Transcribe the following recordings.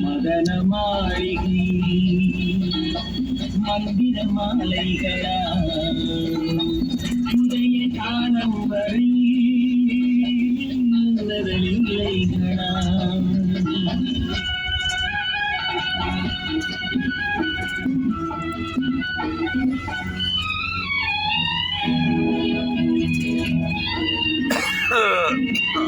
மதன மாளிகை மந்திர மாலைகளா இதைய காலம் வரை நிழலிலைகளா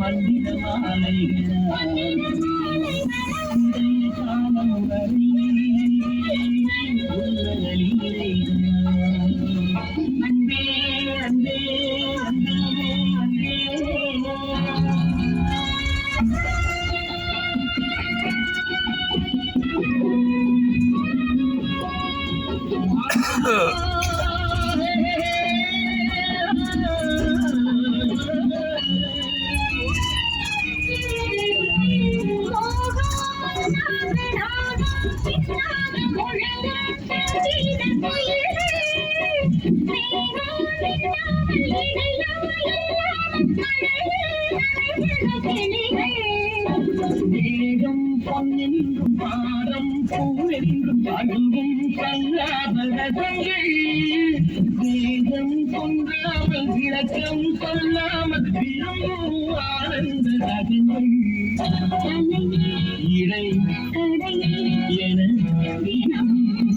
மந்திர மாலைகளா காலம் வரை அன்பே அன்பே வேகம் பொன்னென்றும் பாரம் பூவென்றும் பொன்றாமல் விளக்கம் ஆனந்த ரகங்கள் இறை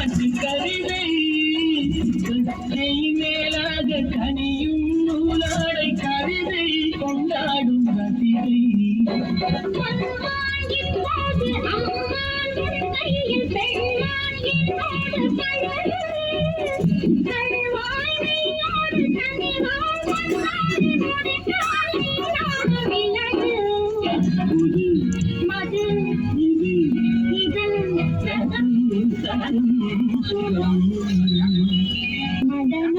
பண்பாட்டு கவிதை கற்றை மேலாக கனியும் நூலாடை கவிதை கொண்டாடும் ரசிகை Thank you. மதன